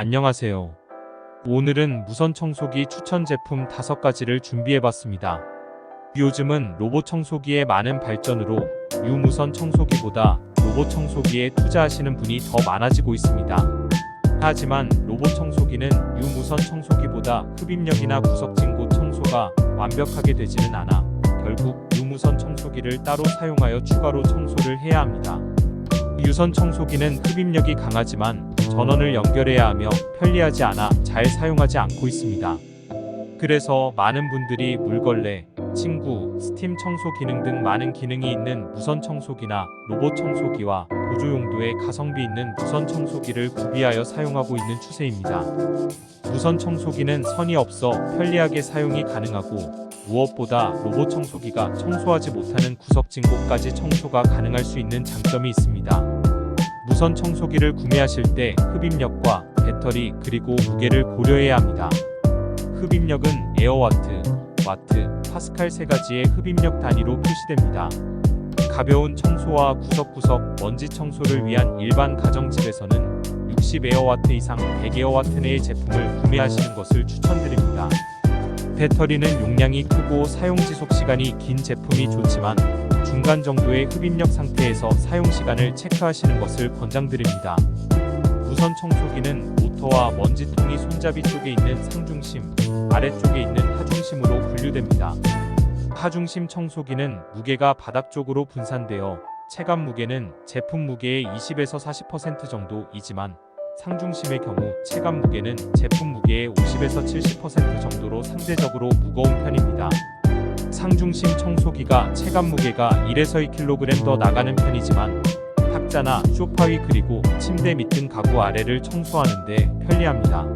안녕하세요. 오늘은 무선 청소기 추천 제품 5가지를 준비해봤습니다. 요즘은 로봇 청소기의 많은 발전으로 유무선 청소기보다 로봇 청소기에 투자하시는 분이 더 많아지고 있습니다. 하지만 로봇 청소기는 유무선 청소기보다 흡입력이나 구석진 곳 청소가 완벽하게 되지는 않아 결국 유무선 청소기를 따로 사용하여 추가로 청소를 해야 합니다. 유선 청소기는 흡입력이 강하지만 전원을 연결해야 하며 편리하지 않아 잘 사용하지 않고 있습니다. 그래서 많은 분들이 물걸레, 친구, 스팀 청소 기능 등 많은 기능이 있는 무선 청소기나 로봇 청소기와 보조 용도의 가성비 있는 무선 청소기를 구비하여 사용하고 있는 추세입니다. 무선 청소기는 선이 없어 편리하게 사용이 가능하고 무엇보다 로봇 청소기가 청소하지 못하는 구석진 곳까지 청소가 가능할 수 있는 장점이 있습니다. 무선 청소기를 구매하실 때 흡입력과 배터리 그리고 무게를 고려해야 합니다. 흡입력은 에어와트, 와트, 파스칼 세 가지의 흡입력 단위로 표시됩니다. 가벼운 청소와 구석구석 먼지 청소를 위한 일반 가정집에서는 60 에어와트 이상 100 에어와트 내의 제품을 구매하시는 것을 추천드립니다. 배터리는 용량이 크고 사용 지속 시간이 긴 제품이 좋지만 중간 정도의 흡입력 상태에서 사용 시간을 체크하시는 것을 권장드립니다. 무선 청소기는 모터와 먼지통이 손잡이 쪽에 있는 상중심, 아래쪽에 있는 하중심으로 분류됩니다. 하중심 청소기는 무게가 바닥 쪽으로 분산되어 체감 무게는 제품 무게의 20에서 40% 정도이지만 상중심의 경우 체감 무게는 제품 무게의 50에서 70% 정도로 상대적으로 무거운 편입니다. 상중심 청소기가 체감 무게가 1에서 2kg 더 나가는 편이지만 탁자나 소파 위 그리고 침대 밑 등 가구 아래를 청소하는데 편리합니다.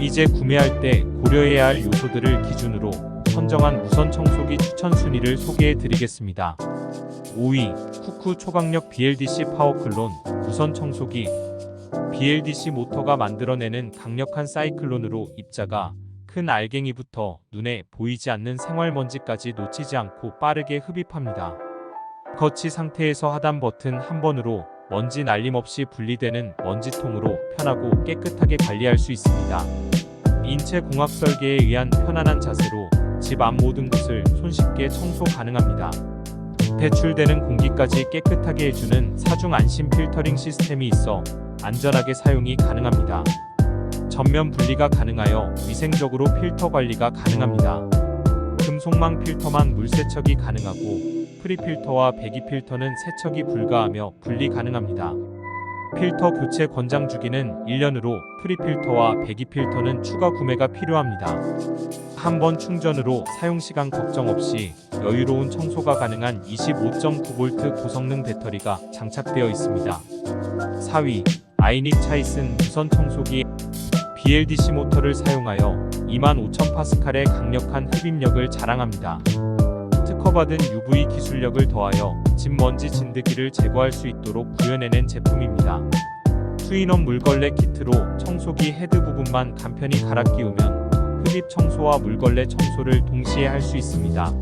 이제 구매할 때 고려해야 할 요소들을 기준으로 선정한 무선 청소기 추천 순위를 소개해 드리겠습니다. 5위 쿠쿠 초강력 BLDC 파워클론 무선 청소기 BLDC 모터가 만들어내는 강력한 사이클론으로 입자가 큰 알갱이부터 눈에 보이지 않는 생활먼지까지 놓치지 않고 빠르게 흡입합니다. 거치 상태에서 하단 버튼 한 번으로 먼지 날림 없이 분리되는 먼지통으로 편하고 깨끗하게 관리할 수 있습니다. 인체 공학 설계에 의한 편안한 자세로 집 앞 모든 곳을 손쉽게 청소 가능합니다. 배출되는 공기까지 깨끗하게 해주는 사중 안심 필터링 시스템이 있어 안전하게 사용이 가능합니다. 전면 분리가 가능하여 위생적으로 필터 관리가 가능합니다. 금속망 필터만 물 세척이 가능하고 프리 필터와 배기 필터는 세척이 불가하며 분리 가능합니다. 필터 교체 권장 주기는 1년으로 프리 필터와 배기 필터는 추가 구매가 필요합니다. 한 번 충전으로 사용 시간 걱정 없이 여유로운 청소가 가능한 25.9V 고성능 배터리가 장착되어 있습니다. 4위 아이닉 차이슨 무선 청소기 BLDC 모터를 사용하여 25,000파스칼의 강력한 흡입력을 자랑합니다. 특허받은 UV 기술력을 더하여 집먼지 진드기를 제거할 수 있도록 구현해낸 제품입니다. 투인원 물걸레 키트로 청소기 헤드 부분만 간편히 갈아 끼우면 흡입 청소와 물걸레 청소를 동시에 할 수 있습니다.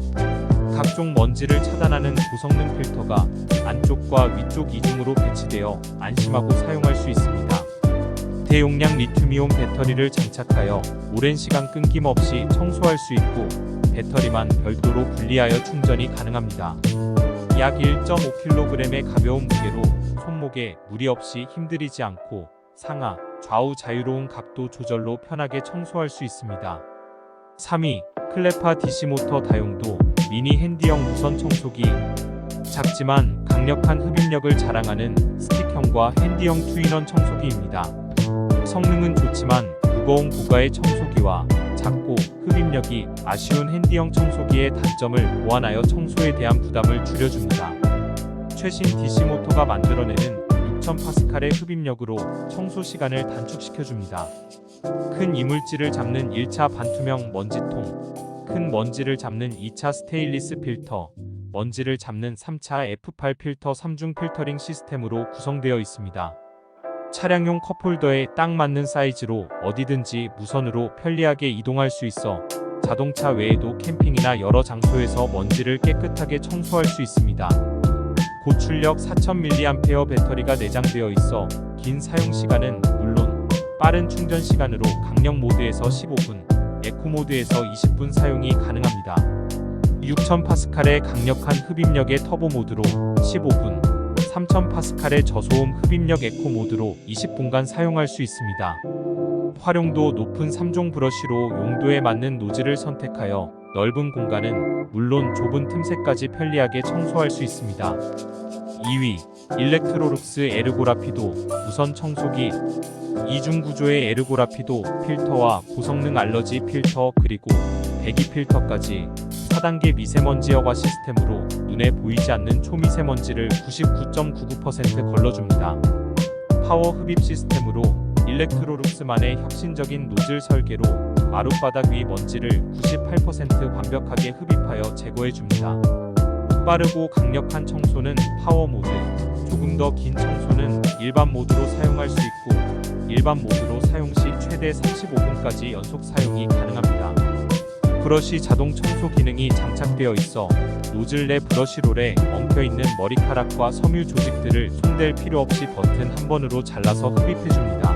각종 먼지를 차단하는 고성능 필터가 안쪽과 위쪽 이중으로 배치되어 안심하고 사용할 수 있습니다. 대용량 리튬이온 배터리를 장착하여 오랜 시간 끊김없이 청소할 수 있고 배터리만 별도로 분리하여 충전이 가능합니다. 약 1.5kg의 가벼운 무게로 손목에 무리 없이 힘들이지 않고 상하, 좌우 자유로운 각도 조절로 편하게 청소할 수 있습니다. 3위 클레파 DC 모터 다용도 미니 핸디형 무선 청소기 작지만 강력한 흡입력을 자랑하는 스틱형과 핸디형 투인원 청소기입니다. 성능은 좋지만 무거운 고가의 청소기와 작고 흡입력이 아쉬운 핸디형 청소기의 단점을 보완하여 청소에 대한 부담을 줄여줍니다. 최신 DC 모터가 만들어내는 6000파스칼의 흡입력으로 청소 시간을 단축시켜줍니다. 큰 이물질을 잡는 1차 반투명 먼지통, 큰 먼지를 잡는 2차 스테인리스 필터, 먼지를 잡는 3차 F8 필터 3중 필터링 시스템으로 구성되어 있습니다. 차량용 컵홀더에 딱 맞는 사이즈로 어디든지 무선으로 편리하게 이동할 수 있어 자동차 외에도 캠핑이나 여러 장소에서 먼지를 깨끗하게 청소할 수 있습니다. 고출력 4000mAh 배터리가 내장되어 있어 긴 사용 시간은 물론 빠른 충전 시간으로 강력 모드에서 15분, 에코 모드에서 20분 사용이 가능합니다. 6000파스칼의 강력한 흡입력의 터보 모드로 15분, 3000파스칼의 저소음 흡입력 에코 모드로 20분간 사용할 수 있습니다. 활용도 높은 3종 브러쉬로 용도에 맞는 노즐을 선택하여 넓은 공간은 물론 좁은 틈새까지 편리하게 청소할 수 있습니다. 2위 일렉트로룩스 에르고라피도 무선 청소기 이중 구조의 에르고라피도 필터와 고성능 알러지 필터 그리고 배기 필터까지 4단계 미세먼지 여과 시스템으로 눈에 보이지 않는 초미세먼지를 99.99% 걸러줍니다. 파워 흡입 시스템으로 일렉트로룩스만의 혁신적인 노즐 설계로 마룻바닥 위 먼지를 98% 완벽하게 흡입하여 제거해 줍니다. 빠르고 강력한 청소는 파워 모드, 조금 더 긴 청소는 일반 모드로 사용할 수 있고 일반 모드로 사용 시 최대 35분까지 연속 사용이 가능합니다. 브러쉬 자동 청소 기능이 장착되어 있어 노즐 내 브러쉬롤에 엉켜 있는 머리카락과 섬유 조직들을 손댈 필요 없이 버튼 한 번으로 잘라서 흡입해 줍니다.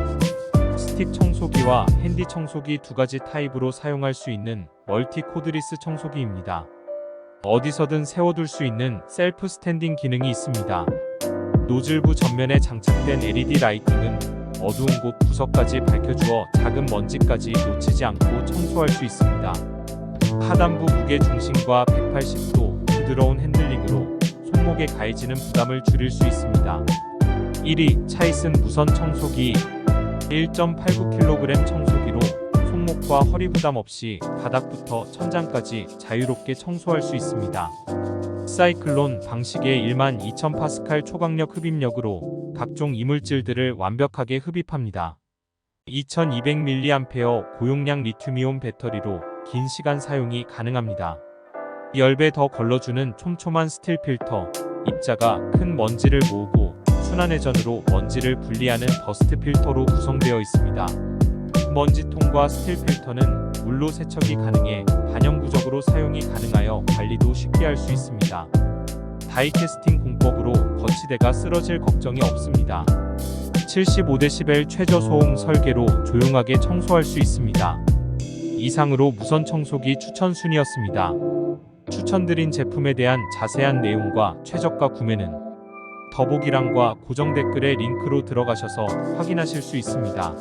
스틱 청소기와 핸디 청소기 두 가지 타입으로 사용할 수 있는 멀티 코드리스 청소기입니다. 어디서든 세워둘 수 있는 셀프 스탠딩 기능이 있습니다. 노즐부 전면에 장착된 LED 라이팅은 어두운 곳 구석까지 밝혀주어 작은 먼지까지 놓치지 않고 청소할 수 있습니다. 하단부 무게 중심과 180도 부드러운 핸들링으로 손목에 가해지는 부담을 줄일 수 있습니다. 1위 차이슨 무선 청소기 1.89kg 청소기로 손목과 허리 부담 없이 바닥부터 천장까지 자유롭게 청소할 수 있습니다. 사이클론 방식의 1만 2000파스칼 초강력 흡입력으로 각종 이물질들을 완벽하게 흡입합니다. 2200mAh 고용량 리튬이온 배터리로 긴 시간 사용이 가능합니다. 10배 더 걸러주는 촘촘한 스틸 필터, 입자가 큰 먼지를 모으고 순환회전으로 먼지를 분리하는 더스트 필터로 구성되어 있습니다. 먼지통과 스틸 필터는 물로 세척이 가능해 반영구적으로 사용이 가능하여 관리도 쉽게 할 수 있습니다. 다이캐스팅 공법으로 거치대가 쓰러질 걱정이 없습니다. 75dB 최저 소음 설계로 조용하게 청소할 수 있습니다. 이상으로 무선 청소기 추천 순이었습니다. 추천드린 제품에 대한 자세한 내용과 최저가 구매는 더보기란과 고정 댓글에 링크로 들어가셔서 확인하실 수 있습니다.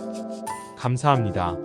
감사합니다.